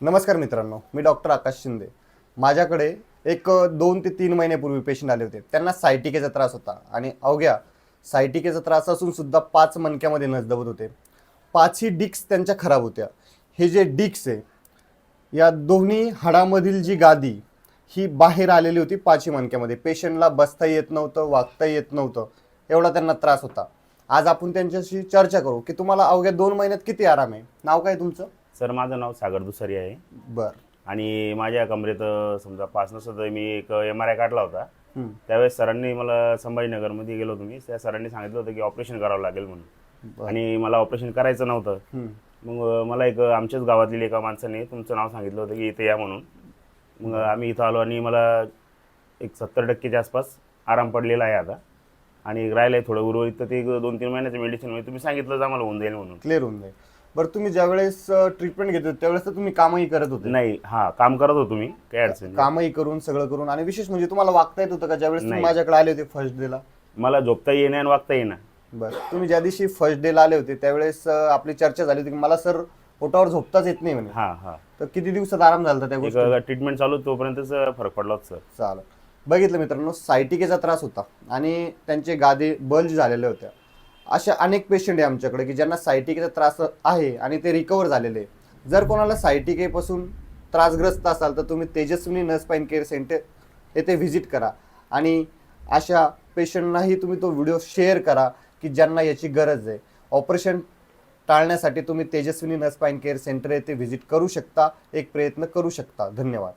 नमस्कार मित्रांनो मी डॉक्टर आकाश शिंदे. माझ्याकडे एक दोन ते तीन महिन्यापूर्वी पेशंट आले होते. त्यांना सायटिकेचा त्रास होता आणि अवघ्या सायटिकेचा त्रास असून सुद्धा पाच मणक्यामध्ये नस दबत होते पाचही डिक्स त्यांच्या खराब होत्या. हे जे डिक्स आहे या दोन्ही हाडामधील जी गादी ही बाहेर आलेली होती पाचही मणक्यामध्ये. पेशंटला बसता येत नव्हतं वागता येत नव्हतं. एवढा त्यांना त्रास होता. आज आपण त्यांच्याशी चर्चा करू की तुम्हाला अवघ्या दोन महिन्यात किती आराम आहे? नाव काय तुमचं? सर माझं नाव सागर दुसरी आहे. बर. आणि माझ्या कमरेत समजा पाच नसतं तर मी एक एम आर आय काढला होता. त्यावेळेस सरांनी मला संभाजीनगरमध्ये गेलो होतो मी. त्या सरांनी सांगितलं होतं की ऑपरेशन करावं लागेल म्हणून. आणि मला ऑपरेशन करायचं नव्हतं. मग मला एक आमच्याच गावातील एका माणसाने तुमचं नाव सांगितलं होतं की इथे या म्हणून. मग आम्ही इथं आलो आणि मला एक सत्तर टक्केच्या आसपास आराम पडलेला आहे आता. आणि राहिलं आहे थोडं उर्वरित तर ते दोन तीन महिन्याचं मेडिसिन म्हणजे तुम्ही सांगितलं आम्हाला होऊन जाईल म्हणून. क्लिअर होऊन जाईल. बरं तुम्ही ज्यावेळेस ट्रीटमेंट घेत होते त्यावेळेस तर तुम्ही कामही करत होते. नाही हा काम करत होतो मी काही अडचण नाही. कामही करून सगळं करून आणि विशेष म्हणजे तुम्हाला वागता येत होतं का? ज्यावेळेस तुम्ही नाही. माझ्याकडे आले होते फर्स्ट डेला मला झोपता येणे आणि वागता येणं. बरं तुम्ही ज्या दिवशी फर्स्ट डेला आले होते त्यावेळेस अं, आपली चर्चा झाली होती की मला सर पोटावर झोपताच येत नाही म्हणे. हा हा. तर किती दिवसात आराम झाला होता त्या गोष्टी ट्रीटमेंट चालू तोपर्यंतच फरक पडला होता सर. चालेल. बघितलं मित्रांनो सायटिकेचा त्रास होता आणि त्यांचे गादे बल्ज झालेले होत्या. अशा अनेक पेशंट आहे आमच्याकडे की ज्यांना सायटिकेचा त्रास आहे आणि ते रिकवर झालेले आहे. जर कोणाला सायटिकेपासून त्रासग्रस्त असाल तर तुम्ही Tejaswini nurse pain care center येथे व्हिजिट करा. आणि अशा पेशंटनाही तुम्ही तो व्हिडिओ शेअर करा की ज्यांना याची गरज आहे. ऑपरेशन टाळण्यासाठी तुम्ही Tejaswini nurse pain care center येथे व्हिजिट करू शकता एक प्रयत्न करू शकता. धन्यवाद.